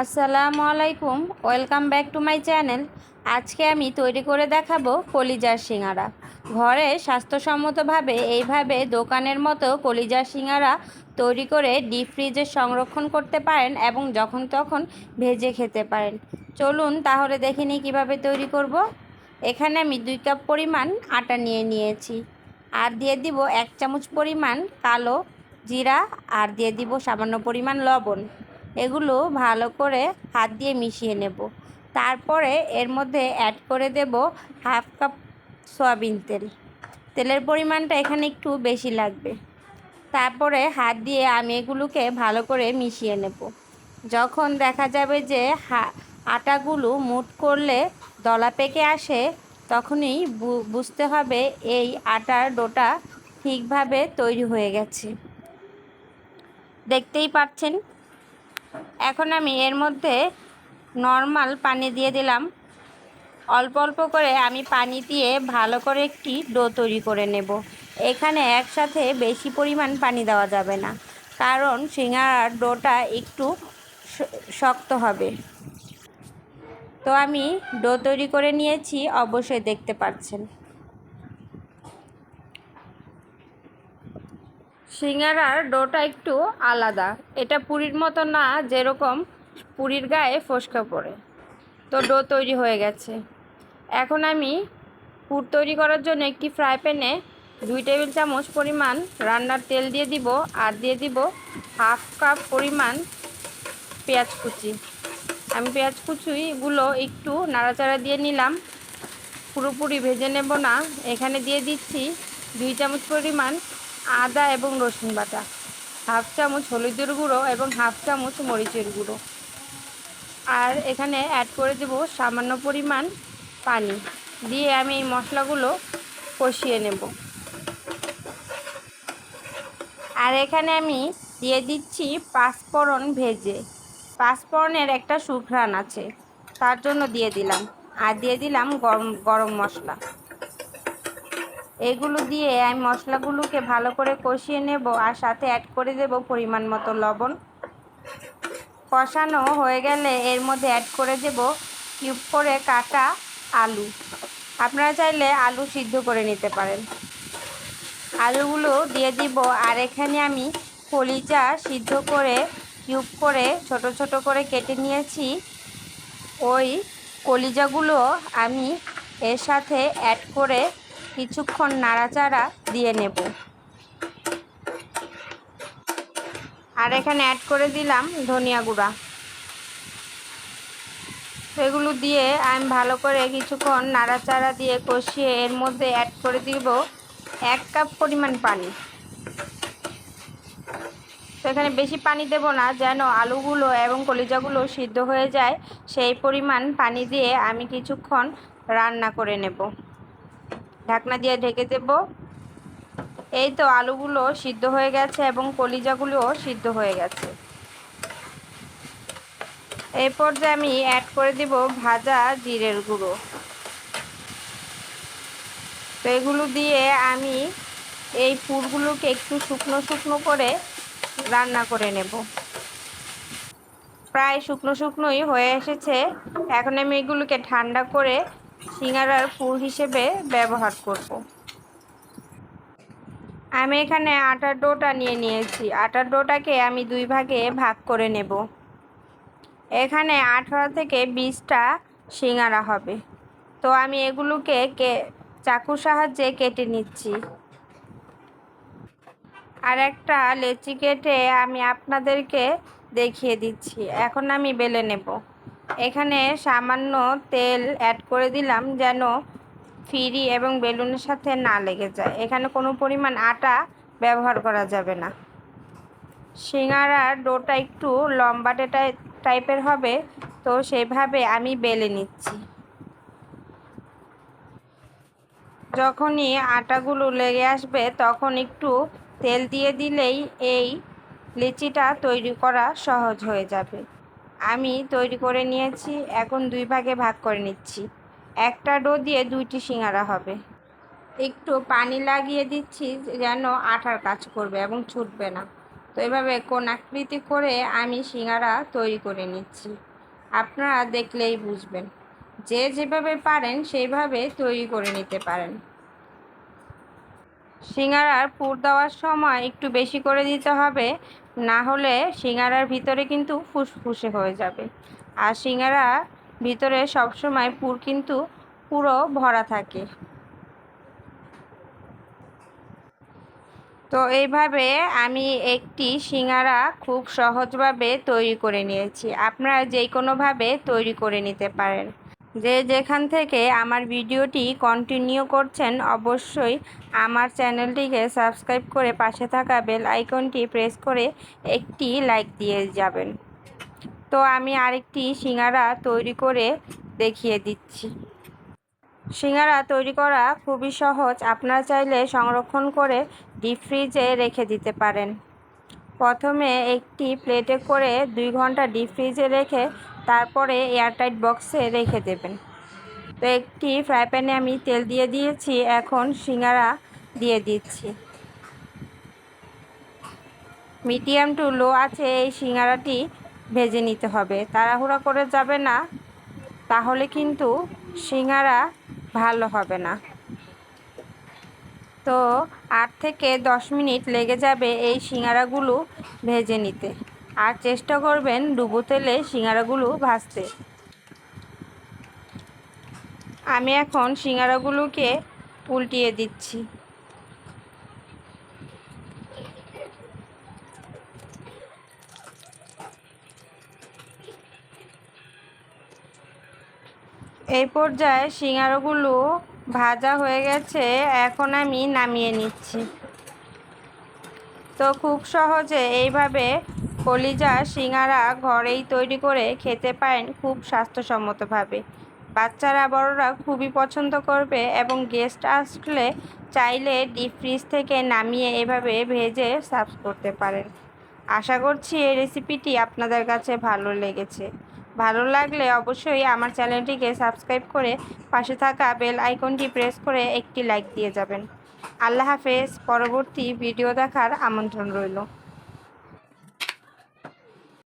আসসালামু আলাইকুম welcome back to my channel. আজকে আমি তৈরি করে দেখাবো কলিজার সিঙ্গারা ঘরে স্বাস্থ্যসম্মতভাবে এইভাবে দোকানের মতো কলিজার সিঙ্গারা তৈরি করে ডিপ ফ্রিজে সংরক্ষণ করতে পারেন এবং যখন তখন ভেজে খেতে পারেন। চলুন তাহলে দেখে নিই কীভাবে তৈরি করব। এখানে আমি দুই কাপ পরিমাণ আটা নিয়ে নিয়েছি। আর দিয়ে দিব এক চামচ পরিমাণ কালো জিরা, আর দিয়ে দিব সামান্য পরিমাণ লবণ। এগুলো ভালো করে হাত দিয়ে মিশিয়ে নেব। তারপরে এর মধ্যে অ্যাড করে দেব হাফ কাপ সয়াবিন তেল। তেলের পরিমাণটা এখানে একটু বেশি লাগবে। তারপরে হাত দিয়ে আমি এগুলোকে ভালো করে মিশিয়ে নেব। যখন দেখা যাবে যে আটাগুলো মুট করলে দলা পেকে আসে, তখনই বুঝতে হবে এই আটার ডোটা ঠিকভাবে তৈরি হয়ে গেছে। দেখতেই পাচ্ছেন এখন আমি এর মধ্যে নর্মাল পানি দিয়ে দিলাম। অল্প অল্প করে আমি পানি দিয়ে ভালো করে একটি ডো তৈরি করে নেব। এখানে একসাথে বেশি পরিমাণ পানি দেওয়া যাবে না, কারণ সিঙ্গারার ডোটা একটু শক্ত হবে। তো আমি ডো তৈরি করে নিয়েছি, অবশ্যই দেখতে পাচ্ছেন সিঙ্গারার ডোটা একটু আলাদা। এটা পুরীর মতো না, যেরকম পুরীর গায়ে ফসকা পড়ে। তো ডো তৈরি হয়ে গেছে। এখন আমি পুর তৈরি করার জন্য একটি ফ্রাই প্যানে দুই টেবিল চামচ পরিমাণ রান্নার তেল দিয়ে দিব আর দিয়ে দিব হাফ কাপ পরিমাণ পেঁয়াজ কুচি। আমি পেঁয়াজ কুচিগুলো একটু নাড়াচাড়া দিয়ে নিলাম। পুরোপুরি ভেজে নেব না। এখানে দিয়ে দিচ্ছি দুই চামচ পরিমাণ আদা এবং রসুন বাটা, হাফ চামচ হলুদের গুঁড়ো এবং হাফ চামচ মরিচের গুঁড়ো। আর এখানে অ্যাড করে দেব সামান্য পরিমাণ পানি। দিয়ে আমি এই মশলাগুলো কষিয়ে নেব। আর এখানে আমি দিয়ে দিচ্ছি পাঁচফোড়ন ভেজে। পাঁচফোড়নের একটা সুঘ্রাণ আছে, তার জন্য দিয়ে দিলাম। আর দিয়ে দিলাম গরম গরম মশলা। এগুলো দিয়ে আমি মশলাগুলোকে ভালো করে কষিয়ে নেব আর সাথে অ্যাড করে দেব পরিমাণ মতো লবণ। কষানো হয়ে গেলে এর মধ্যে অ্যাড করে দেব কিউব করে কাটা আলু। আপনারা চাইলে আলু সিদ্ধ করে নিতে পারেন। আলুগুলো দিয়ে দিব আর এখানে আমি কলিজা সিদ্ধ করে কিউব করে ছোট ছোট করে কেটে নিয়েছি। ওই কলিজাগুলো আমি এর সাথে অ্যাড করে কিছুক্ষণ নাড়াচাড়া দিয়ে নেব। আর এখানে অ্যাড করে দিলাম ধনিয়া গুঁড়া। এগুলো দিয়ে আমি ভালো করে কিছুক্ষণ নাড়াচাড়া দিয়ে কষিয়ে এর মধ্যে অ্যাড করে দিব এক কাপ পরিমাণ পানি। তো এখানে বেশি পানি দেব না, যেন আলুগুলো এবং কলিজাগুলো সিদ্ধ হয়ে যায়, সেই পরিমাণ পানি দিয়ে আমি কিছুক্ষণ রান্না করে নেব। ঢাকনা দিয়ে ঢেকে দেব। এই তো আলুগুলো সিদ্ধ হয়ে গেছে এবং কলিজাগুলোও সিদ্ধ হয়ে গেছে। এই পর্যায়ে আমি অ্যাড করে দিব ভাজা জিরের গুঁড়ো। তো এগুলো দিয়ে আমি এই পুরগুলোকে একটু শুকনো শুকনো করে রান্না করে নেব। প্রায় শুকনো শুকনোই হয়ে এসেছে। এখন আমি এগুলোকে ঠান্ডা করে সিঙ্গারার ফুল হিসেবে ব্যবহার করব। আমি এখানে আটার ডোটা নিয়ে নিয়েছি। আটার ডোটাকে আমি দুই ভাগে ভাগ করে নেব। এখানে আঠারো থেকে বিশটা সিঙ্গারা হবে। তো আমি এগুলোকে কে, চাকুর সাহায্যে কেটে নিচ্ছি। আর একটা লেচি কেটে আমি আপনাদেরকে দেখিয়ে দিচ্ছি। এখন আমি বেলে নেব। এখানে সামান্য তেল অ্যাড করে দিলাম যেন ফিরি এবং বেলুনের সাথে না লেগে যায়। এখানে কোনো পরিমাণ আটা ব্যবহার করা যাবে না। সিঙ্গারার ডোটা একটু লম্বাটে টাইপের হবে, তো সেভাবে আমি বেলে নিচ্ছি। যখনই আটাগুলো লেগে আসবে, তখন একটু তেল দিয়ে দিলেই এই লিচিটা তৈরি করা সহজ হয়ে যাবে। আমি তৈরি করে নিয়েছি, এখন দুই ভাগে ভাগ করে নিচ্ছি। একটা ডো দিয়ে দুইটি সিঙ্গারা হবে। একটু পানি লাগিয়ে দিচ্ছি যেন আঠার কাজ করবে এবং ছুটবে না। তো এভাবে কোন আকৃতি করে আমি সিঙ্গারা তৈরি করে নিচ্ছি। আপনারা দেখলেই বুঝবেন। যে যেভাবে পারেন, সেইভাবে তৈরি করে নিতে পারেন। সিঙ্গারার পুর দেওয়ার সময় একটু বেশি করে দিতে হবে, না হলে সিঙ্গারার ভিতরে কিন্তু ফুসফুসে হয়ে যাবে। আর সিঙ্গারা ভিতরে সবসময় পুর কিন্তু পুরো ভরা থাকে। তো এইভাবে আমি একটি সিঙ্গারা খুব সহজভাবে তৈরি করে নিয়েছি। আপনারা যে কোনোভাবে তৈরি করে নিতে পারেন। যে যেখান থেকে আমার ভিডিওটি কন্টিনিউ করছেন অবশ্যই আমার চ্যানেলটিকে সাবস্ক্রাইব করে পাশে থাকা বেল আইকনটি প্রেস করে একটি লাইক দিয়ে যাবেন। তো আমি আরেকটি সিঙ্গারা তৈরি করে দেখিয়ে দিচ্ছি। সিঙ্গারা তৈরি করা খুবই সহজ। আপনারা চাইলে সংরক্ষণ করে ডিপ ফ্রিজে রেখে দিতে পারেন। প্রথমে একটি প্লেটে করে দুই ঘণ্টা ডিপ ফ্রিজে রেখে তারপরে এয়ারটাইট বক্সে রেখে দেবেন। তো একটি ফ্রাই প্যানে আমি তেল দিয়ে দিয়েছি, এখন সিঙ্গারা দিয়ে দিচ্ছি। মিডিয়াম টু লো আছে এই সিঙ্গারাটি ভেজে নিতে হবে। তাড়াহুড়া করে যাবে না, তাহলে কিন্তু সিঙ্গারা ভালো হবে না। তো আট থেকে দশ মিনিট লেগে যাবে এই সিঙ্গারাগুলো ভেজে নিতে। আর চেষ্টা করবেন ডুবো তেলে সিঙ্গারাগুলো ভাজতে। আমি এখন সিঙ্গারাগুলোকে উল্টিয়ে দিচ্ছি। এই পর্যায়ে সিঙ্গারাগুলো ভাজা হয়ে গেছে, এখন আমি নামিয়ে নিচ্ছি। তো খুব সহজে এইভাবে কলিজা, সিঙ্গারা ঘরেই তৈরি করে খেতে পারেন খুব স্বাস্থ্যসম্মতভাবে। বাচ্চারা, বড়রা খুবই পছন্দ করবে এবং গেস্ট আসলে চাইলে ডিপ ফ্রিজ থেকে নামিয়ে এভাবে ভেজে সার্ভ করতে পারেন। আশা করছি এই রেসিপিটি আপনাদের কাছে ভালো লেগেছে। ভালো লাগলে অবশ্যই আমার চ্যানেলটিকে সাবস্ক্রাইব করে পাশে থাকা বেল আইকনটি প্রেস করে একটি লাইক দিয়ে যাবেন। আল্লাহ হাফেজ, পরবর্তী ভিডিও দেখার আমন্ত্রণ রইল।